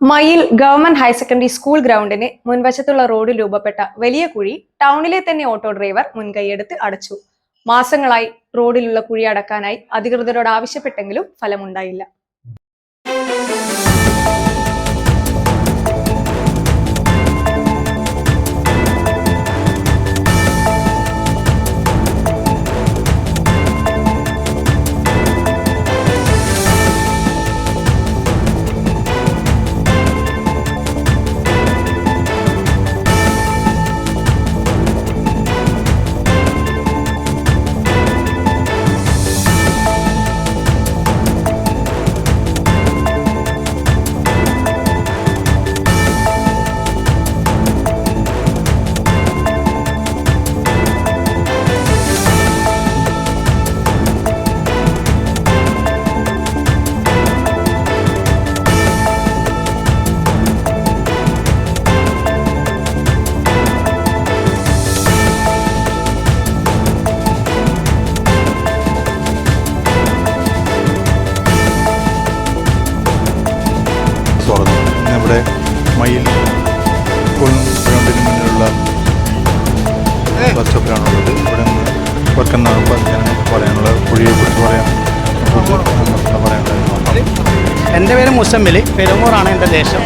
മയിൽ government higher secondary school ഗ്രൗണ്ടിന് മുൻവശത്തുള്ള റോഡിൽ രൂപപ്പെട്ട വലിയ കുഴി ടൗണിലെ തന്നെ ഓട്ടോ ഡ്രൈവർ മുൻകൈയെടുത്ത് അടച്ചു. മാസങ്ങളായി റോഡിലുള്ള കുഴി അടക്കാനായി അധികൃതരോട് ആവശ്യപ്പെട്ടെങ്കിലും ഫലമുണ്ടായില്ല. മയിൽ സ്കൂൾ ഗ്രൗണ്ടിന് മുന്നിലുള്ള ബസ് സ്റ്റോപ്പിലാണുള്ളത് ഇവിടെ നിന്ന് വർക്കെന്നാണ് ജനങ്ങൾക്ക് പറയാനുള്ള കുഴിയെ കുറിച്ച് പറയാൻ എന്റെ പേര് മുസമ്മിൽ പെരുമൂറാണ് എന്റെ ദേശം.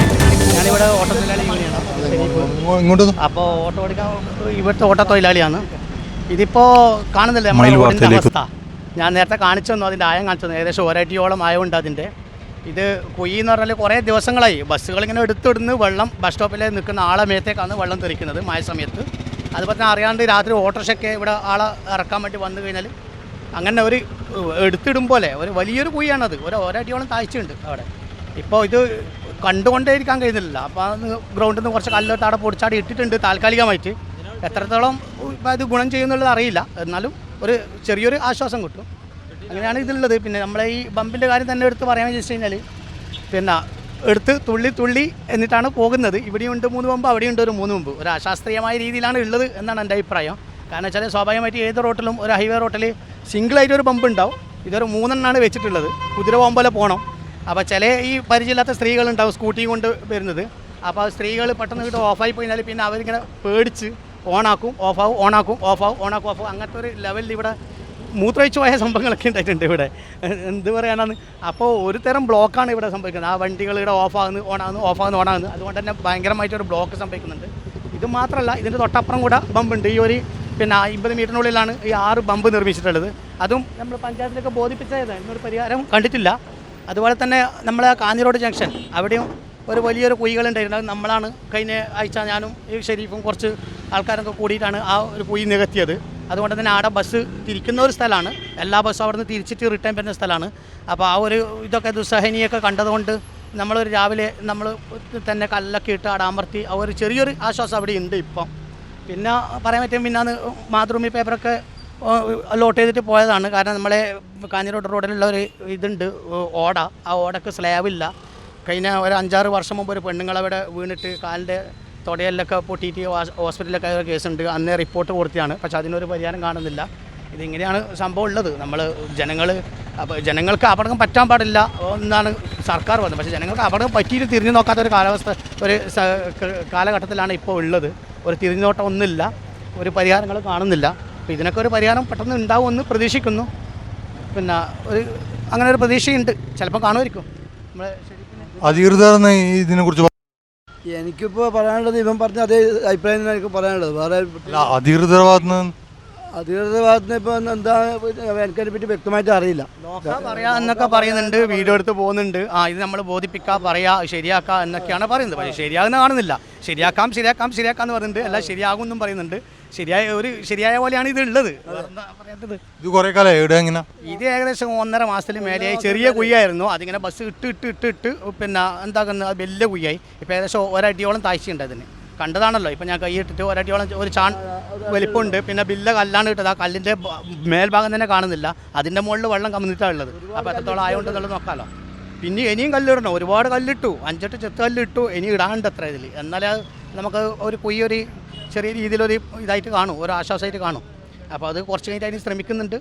ഞാനിവിടെ ഓട്ടോ തൊഴിലാളി യൂണിയനാണ് ഇങ്ങോട്ട് അപ്പോൾ ഓട്ടോ ഓടിക്കാൻ ഇവിടുത്തെ ഓട്ടോ തൊഴിലാളിയാണ് ഇതിപ്പോൾ കാണുന്നില്ല നമ്മുടെ അവസ്ഥ? ഞാൻ നേരത്തെ കാണിച്ചു തന്നു അതിന്റെ ആയം കാണിച്ചു തന്നു. ഏകദേശം ഒരടിയോളം ആയമുണ്ട് അതിന്റെ ഇത് കുഴി എന്ന് പറഞ്ഞാൽ കുറേ ദിവസങ്ങളായി. ബസ്സുകളിങ്ങനെ എടുത്തിടുന്ന് വെള്ളം ബസ് സ്റ്റോപ്പിൽ നിൽക്കുന്ന ആളെ മേത്തേക്കാണ് വെള്ളം തെറിക്കുന്നത് മഴ സമയത്ത്. അതുപോലെ തന്നെ അറിയാണ്ട് രാത്രി ഓട്ടോറിക്ഷയ്ക്ക് ഇവിടെ ആളെ ഇറക്കാൻ വേണ്ടി വന്നു കഴിഞ്ഞാൽ അങ്ങനെ ഒരു എടുത്തിടും പോലെ ഒരു വലിയൊരു കുഴിയാണത്. ഒരു ഒരടിയോളം താഴ്ചയുണ്ട് അവിടെ. ഇപ്പോൾ ഇത് കണ്ടുകൊണ്ടേ ഇരിക്കാൻ കഴിയുന്നില്ല. അപ്പോൾ അത് ഗ്രൗണ്ടിൽ നിന്ന് കുറച്ച് കല്ലോട്ട് അവിടെ പൊടിച്ചാടി ഇട്ടിട്ടുണ്ട് താൽക്കാലികമായിട്ട്. എത്രത്തോളം അത് ഗുണം ചെയ്യുന്നുള്ളത് അറിയില്ല. എന്നാലും ഒരു ചെറിയൊരു ആശ്വാസം കിട്ടും. അങ്ങനെയാണ് ഇതിലുള്ളത്. പിന്നെ നമ്മളെ ഈ ബമ്പിന്റെ കാര്യം തന്നെ എടുത്ത് പറയാൻ വെച്ച് കഴിഞ്ഞാൽ പിന്നെ എടുത്ത് തുള്ളി തുള്ളി എന്നിട്ടാണ് പോകുന്നത്. ഇവിടെയുണ്ട് മൂന്ന് പമ്പ് അവിടെയുണ്ട് ഒരു മൂന്ന് ബമ്പ്. ഒരു അശാസ്ത്രീയമായ രീതിയിലാണ് ഉള്ളത് എന്നാണ് എന്റെ അഭിപ്രായം. കാരണം വെച്ചാൽ സ്വാഭാവികമായിട്ട് ഏത് റോട്ടിലും ഒരു ഹൈവേ റോട്ടിൽ സിംഗിളായിട്ട് ഒരു ബമ്പ് ഉണ്ടാവും. ഇതൊരു മൂന്നെണ്ണാണ് വെച്ചിട്ടുള്ളത്. കുതിര പോലെ പോകണം. അപ്പോൾ ചില ഈ പരിചയമില്ലാത്ത സ്ത്രീകളുണ്ടാവും സ്കൂട്ടിയും കൊണ്ട് വരുന്നത്. അപ്പോൾ സ്ത്രീകൾ പെട്ടെന്ന് കിട്ടും ഓഫായി പോയി കഴിഞ്ഞാൽ പിന്നെ അവരിങ്ങനെ പേടിച്ച് ഓണാക്കും ഓഫാവും ഓണാക്കും ഓഫാവും ഓണാക്കും ഓഫാവും അങ്ങനത്തെ ഒരു ലെവലിൽ ഇവിടെ മൂത്രമൊഴിച്ച് സംഭവങ്ങളൊക്കെ ഉണ്ടായിട്ടുണ്ട് ഇവിടെ. എന്ത് പറയാനാണ് അപ്പോൾ ഒരു തരം ബ്ലോക്കാണ് ഇവിടെ സംഭവിക്കുന്നത്. ആ വണ്ടികൾ ഇവിടെ ഓഫാകുന്നു ഓണാകുന്നു ഓഫാകുന്നു ഓണാകുന്നു അതുകൊണ്ട് തന്നെ ഭയങ്കരമായിട്ടൊരു ബ്ലോക്ക് സംഭവിക്കുന്നുണ്ട്. ഇത് മാത്രമല്ല ഇതിന്റെ തൊട്ടപ്പുറം കൂടെ ബമ്പുണ്ട് ഈ ഒരു പിന്നെ അമ്പത് മീറ്ററിനുള്ളിലാണ് ഈ ആറ് ബമ്പ് നിർമ്മിച്ചിട്ടുള്ളത്. അതും നമ്മൾ പഞ്ചായത്തിലൊക്കെ ബോധിപ്പിച്ചതാണ്. ഇന്നൊരു പരിഹാരം കണ്ടിട്ടില്ല. അതുപോലെ തന്നെ നമ്മളെ കാഞ്ഞി റോഡ് ജംഗ്ഷൻ അവിടെയും ഒരു വലിയൊരു കുഴികളുണ്ടായിരുന്നു നമ്മളാണ് കഴിഞ്ഞ ആഴ്ച ഞാനും ഈ ഷെരീഫും കുറച്ച് ആൾക്കാരൊക്കെ കൂടിയിട്ടാണ് ആ ഒരു കുഴി നികത്തിയത്. അതുകൊണ്ട് തന്നെ അവിടെ ബസ് തിരിക്കുന്ന ഒരു സ്ഥലമാണ്. എല്ലാ ബസ്സും അവിടെ നിന്ന് തിരിച്ചിട്ട് റിട്ടേൺ വരുന്ന സ്ഥലമാണ്. അപ്പോൾ ആ ഒരു ഇതൊക്കെ ദുസ്സഹനിയൊക്കെ കണ്ടതുകൊണ്ട് നമ്മളൊരു രാവിലെ നമ്മൾ തന്നെ കല്ലൊക്കെ ഇട്ട് അവിടെ അമർത്തി ആ ഒരു ചെറിയൊരു ആശ്വാസം അവിടെ ഉണ്ട് ഇപ്പം. പിന്നെ പറയാൻ പറ്റും പിന്നെ അന്ന് മാതൃഭൂമി പേപ്പറൊക്കെ ലോട്ട് ചെയ്തിട്ട് പോയതാണ്. കാരണം നമ്മളെ കാഞ്ഞിരോട് റോഡിലുള്ള ഒരു ഇതുണ്ട് ഓട. ആ ഓടക്ക് സ്ലാബില്ല കഴിഞ്ഞ ഒരു അഞ്ചാറ് വർഷം മുമ്പ് ഒരു പെണ്ണുങ്ങളവിടെ വീണിട്ട് കാലിന്റെ തൊടയിലൊക്കെ പൊട്ടിയിട്ട് ഹോസ്- ഹോസ്പിറ്റലിലൊക്കെ കേസുണ്ട്. അന്നേ റിപ്പോർട്ട് കൊടുത്തതാണ്. പക്ഷെ അതിനൊരു പരിഹാരം കാണുന്നില്ല. ഇതിങ്ങനെയാണ് സംഭവം ഉള്ളത്. നമ്മൾ ജനങ്ങൾ അപ്പോൾ ജനങ്ങൾക്ക് അപകടം പറ്റാൻ പാടില്ല എന്നാണ് സർക്കാർ പറഞ്ഞത്. പക്ഷേ ജനങ്ങൾക്ക് അപകടം പറ്റിയിട്ട് തിരിഞ്ഞു നോക്കാത്ത ഒരു കാലാവസ്ഥ ഒരു കാലഘട്ടത്തിലാണ് ഇപ്പോൾ ഉള്ളത്. ഒരു തിരിഞ്ഞു നോട്ടം ഒന്നുമില്ല. ഒരു പരിഹാരങ്ങൾ കാണുന്നില്ല. അപ്പോൾ ഇതിനൊക്കെ ഒരു പരിഹാരം പെട്ടെന്ന് ഉണ്ടാവുമെന്ന് പ്രതീക്ഷിക്കുന്നു. പിന്നെ ഒരു അങ്ങനെ ഒരു പ്രതീക്ഷയുണ്ട്. ചിലപ്പോൾ കാണുമായിരിക്കും. നമ്മൾ അധികൃതർ ഇതിനെ കുറിച്ച് എനിക്കിപ്പോൾ പറയാനുള്ളത് ഇവൻ പറഞ്ഞ അതേ അഭിപ്രായം തന്നെ എനിക്ക് പറയാനുള്ളത്. വേറെ അധികൃതർ ഭാഗത്ത് നിന്ന് ഭാഗത്തുനിന്ന് ഭാഗത്ത് ഇപ്പോൾ എന്താ എനിക്കതിനെ പറ്റി വ്യക്തമായിട്ട് അറിയില്ല. നോക്കാം പറയാ എന്നൊക്കെ പറയുന്നുണ്ട് വീഡിയോ എടുത്ത് പോകുന്നുണ്ട്. ആ ഇത് നമ്മൾ ബോധിപ്പിക്കുക പറയാ ശരിയാക്കുക എന്നൊക്കെയാണ് പറയുന്നത്. പക്ഷേ ശരിയാകുന്ന കാണുന്നില്ല. ശരിയാക്കാം ശരിയാക്കാം ശരിയാക്കാം എന്ന് പറയുന്നുണ്ട്. അല്ല ശരിയാകും എന്നും പറയുന്നുണ്ട്. ശരിയായ ഒരു ശരിയായ പോലെയാണ് ഇത് ഉള്ളത്. ഇത് കുറേ കാലം എവിടെ എങ്ങനെ? ഇത് ഏകദേശം ഒന്നര മാസത്തിൽ മേലെയായി. ചെറിയ കുയ്യായിരുന്നു അതിങ്ങനെ ബസ് ഇട്ട് ഇട്ട് ഇട്ട് ഇട്ട് പിന്നെ എന്താക്കുന്നത് വലിയ കുയ്യായി ഇപ്പോൾ ഏകദേശം ഒരടിയോളം താഴ്ചയുണ്ട് അതിന്. കണ്ടതാണല്ലോ. ഇപ്പം ഞാൻ കൈയിട്ടിട്ട് ഒരടിയോളം ഒരു ചാൺ വലിപ്പമുണ്ട് പിന്നെ ബില്ല കല്ലാണ് ഇട്ടത്. ആ കല്ലിന്റെ മേൽഭാഗം തന്നെ കാണുന്നില്ല. അതിന്റെ മുകളിൽ വെള്ളം കമ്മിട്ടാണ് ഉള്ളത്. അപ്പോൾ എത്രത്തോളം ആയതുകൊണ്ട് എന്നുള്ളത് നോക്കാമല്ലോ പിന്നെ ഇനിയും കല്ലിടണം. ഒരുപാട് കല്ലിട്ടു. അഞ്ചെട്ട് ചെത്ത് കല്ലിട്ടു. ഇനി ഇടാണ്ട് അത്ര ഇതിൽ എന്നാലേ അത് നമുക്ക് ഒരു കുയ്യൊരു ചെറിയ രീതിയിലൊരു ഇതായിട്ട് കാണും. ഒരു ആശ്വാസമായിട്ട് കാണും. അപ്പോൾ അത് കുറച്ച് കഴിഞ്ഞിട്ട് അതിന് ശ്രമിക്കുന്നുണ്ട്.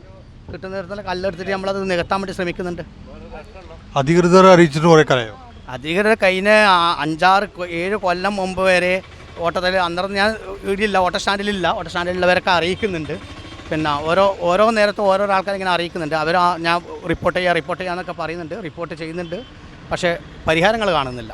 കിട്ടുന്ന നേരത്തെ കല്ലെടുത്തിട്ട് നമ്മളത് നികത്താൻ വേണ്ടി ശ്രമിക്കുന്നുണ്ട്. അധികൃതർ അറിയിച്ചിട്ട് കുറേ കാലമായോ അധികൃതർ കഴിഞ്ഞ അഞ്ചാറ് ഏഴ് കൊല്ലം മുമ്പ് വരെ ഓട്ടത്തിൽ അന്നേരം ഞാൻ ഇടിയില്ല ഓട്ടസ്റ്റാൻഡിലില്ല സ്റ്റാൻഡിലില്ല ഓട്ടോ സ്റ്റാൻഡിലുള്ളവരൊക്കെ അറിയിക്കുന്നുണ്ട്. പിന്നെ ഓരോ ഓരോ നേരത്തും ഓരോ ആൾക്കാർ ഇങ്ങനെ അറിയിക്കുന്നുണ്ട്. അവർ ഞാൻ റിപ്പോർട്ട് ചെയ്യുക റിപ്പോർട്ട് ചെയ്യാന്നൊക്കെ പറയുന്നുണ്ട് റിപ്പോർട്ട് ചെയ്യുന്നുണ്ട്. പക്ഷേ പരിഹാരങ്ങൾ കാണുന്നില്ല.